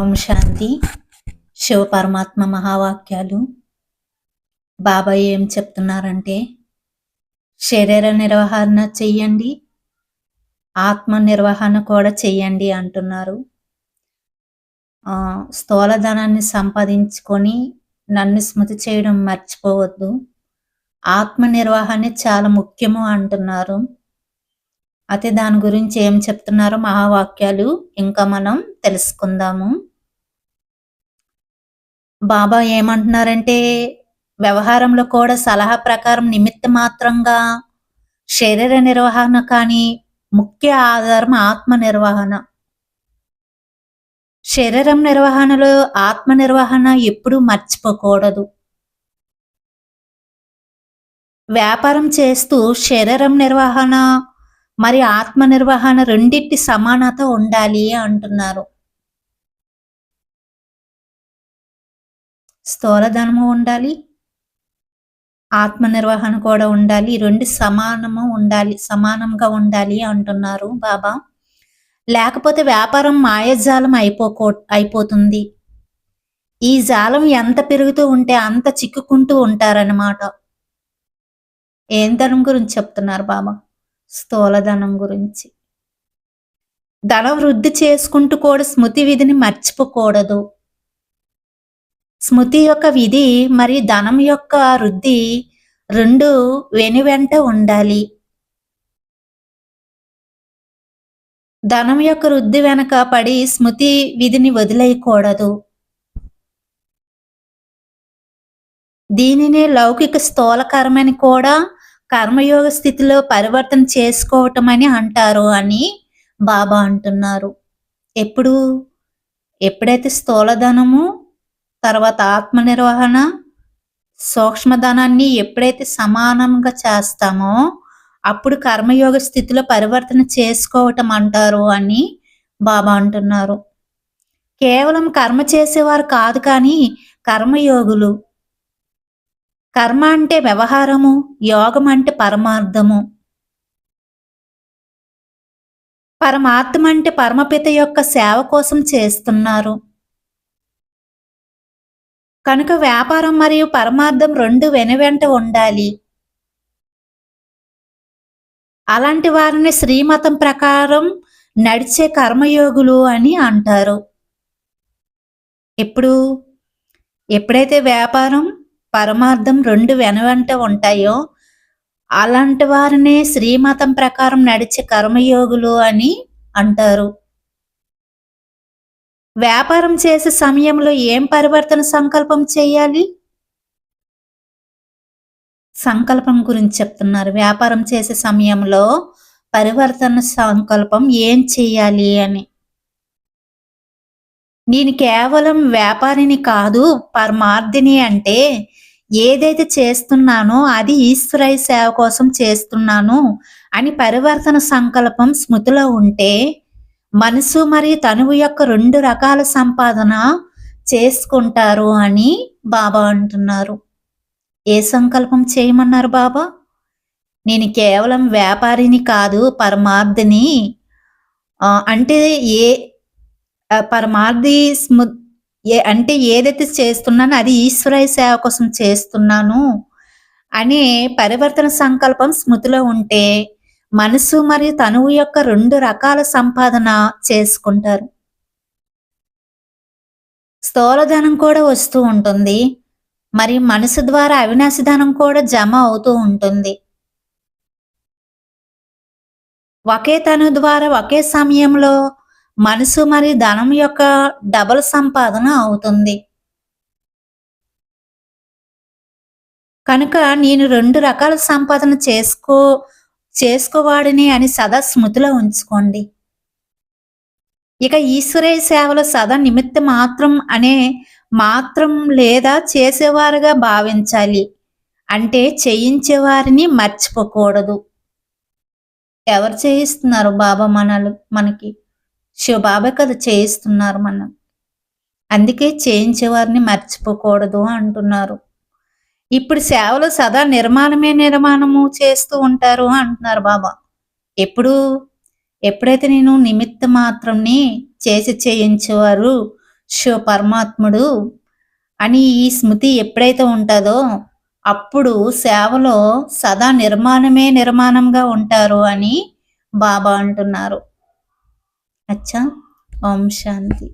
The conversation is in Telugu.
ఓం శాంతి. శివ పరమాత్మ మహావాక్యాలు. బాబా ఏం చెప్తున్నారంటే శరీర నిర్వహణ చెయ్యండి ఆత్మ నిర్వహణ కూడా చెయ్యండి అంటున్నారు. ఆ, స్థూలధనాన్ని సంపాదించుకొని నన్ను స్మృతి చేయడం మర్చిపోవద్దు. ఆత్మ నిర్వహణ చాలా ముఖ్యము అంటున్నారు. అయితే దాని గురించి ఏం చెప్తున్నారో మహావాక్యాలు ఇంకా మనం తెలుసుకుందాము. బాబా ఏమంటున్నారంటే వ్యవహారంలో కూడా సలహా ప్రకారం నిమిత్త మాత్రంగా శరీర నిర్వహణ కానీ ముఖ్య ఆధారం ఆత్మ నిర్వహణ. శరీరం నిర్వహణలో ఆత్మ నిర్వహణ ఎప్పుడూ మర్చిపోకూడదు. వ్యాపారం చేస్తూ శరీరం నిర్వహణ మరి ఆత్మ నిర్వహణ రెండింటి సమానత ఉండాలి అంటున్నారు. స్థూలధనము ఉండాలి ఆత్మ నిర్వహణ కూడా ఉండాలి రెండు సమానము ఉండాలి సమానంగా ఉండాలి అంటున్నారు బాబా. లేకపోతే వ్యాపారం మాయజాలం అయిపోకో అయిపోతుంది. ఈ జాలం ఎంత పెరుగుతూ ఉంటే అంత చిక్కుకుంటూ ఉంటారన్నమాట. ఏం ధనం గురించి చెప్తున్నారు బాబా? స్థూలధనం గురించి. ధన వృద్ధి చేసుకుంటూ కూడా స్మృతి విధిని మర్చిపోకూడదు. స్మృతి యొక్క విధి మరి ధనం యొక్క వృద్ధి రెండు వెనువెంట ఉండాలి. ధనం యొక్క వృద్ధి వెనక పడి స్మృతి విధిని వదిలేయకూడదు. దీనినే లౌకిక స్థూలకరమని కూడా కర్మయోగ స్థితిలో పరివర్తన చేసుకోవటం అని అంటారు అని బాబా అంటున్నారు. ఎప్పుడు? ఎప్పుడైతే స్థూలధనము తర్వాత ఆత్మ నిర్వహణ సూక్ష్మధనాన్ని ఎప్పుడైతే సమానంగా చేస్తామో అప్పుడు కర్మయోగ స్థితిలో పరివర్తన చేసుకోవటం అంటారు అని బాబా అంటున్నారు. కేవలం కర్మ చేసేవారు కాదు కానీ కర్మయోగులు కర్మ అంటే వ్యవహారము యోగం అంటే పరమార్థము. పరమార్థం అంటే పరమపిత యొక్క సేవ కోసం చేస్తున్నారు. కనుక వ్యాపారం మరియు పరమార్థం రెండు వెనువెంట ఉండాలి. అలాంటి వారిని శ్రీమతం ప్రకారం నడిచే కర్మయోగులు అని అంటారు. ఎప్పుడు ఎప్పుడైతే వ్యాపారం పరమార్థం రెండు వెనవెంట ఉంటాయో అలాంటి వారినే శ్రీమతం ప్రకారం నడిచే కర్మయోగులు అని అంటారు. వ్యాపారం చేసే సమయంలో ఏం పరివర్తన సంకల్పం చేయాలి? సంకల్పం గురించి చెప్తున్నారు. వ్యాపారం చేసే సమయంలో పరివర్తన సంకల్పం ఏం చేయాలి అని. నేను కేవలం వ్యాపారిని కాదు పరమార్థిని అంటే ఏదైతే చేస్తున్నానో అది ఈశ్వరయ సేవ కోసం చేస్తున్నాను అని పరివర్తన సంకల్పం స్మృతిలో ఉంటే మనసు మరియు తనువు యొక్క రెండు రకాల సంపాదన చేసుకుంటారు అని బాబా అంటున్నారు. ఏ సంకల్పం చేయమన్నారు బాబా? నేను కేవలం వ్యాపారిని కాదు పరమార్థిని అంటే ఏ పరమార్థి స్ము ఏ అంటే ఏదైతే చేస్తున్నానో అది ఈశ్వరయ సేవ కోసం చేస్తున్నాను అనే పరివర్తన సంకల్పం స్మృతిలో ఉంటే మనసు మరియు తనువు యొక్క రెండు రకాల సంపాదన చేసుకుంటారు. స్థూలధనం కూడా వస్తూ ఉంటుంది. మరి మనసు ద్వారా అవినాశి ధనం కూడా జమ అవుతూ ఉంటుంది. ఒకే తను ద్వారా ఒకే సమయంలో మనసు మరియు ధనం యొక్క డబల్ సంపాదన అవుతుంది. కనుక నేను రెండు రకాల సంపాదన చేసుకో చేసుకోవాడిని అని సదా స్మృతిలో ఉంచుకోండి. ఇక ఈశ్వరయ్య సేవలో సదా నిమిత్త మాత్రం అనే మాత్రం లేదా చేసేవారుగా భావించాలి. అంటే చేయించేవారిని మర్చిపోకూడదు. ఎవరు చేయిస్తున్నారు బాబా మనలు మనకి? శివ బాబా కదా చేయిస్తున్నారు మనం. అందుకే చేయించేవారిని మర్చిపోకూడదు అంటున్నారు. ఇప్పుడు సేవలు సదా నిర్మాణమే నిర్మాణము చేస్తూ ఉంటారు అంటున్నారు బాబా. ఎప్పుడు ఎప్పుడైతే నేను నిమిత్త మాత్రంని చేసి చేయించేవారు శివ పరమాత్ముడు అని ఈ స్మృతి ఎప్పుడైతే ఉంటుందో అప్పుడు సేవలో సదా నిర్మాణమే నిర్మాణంగా ఉంటారు అని బాబా అంటున్నారు. అచ్చా ఓం శాంతి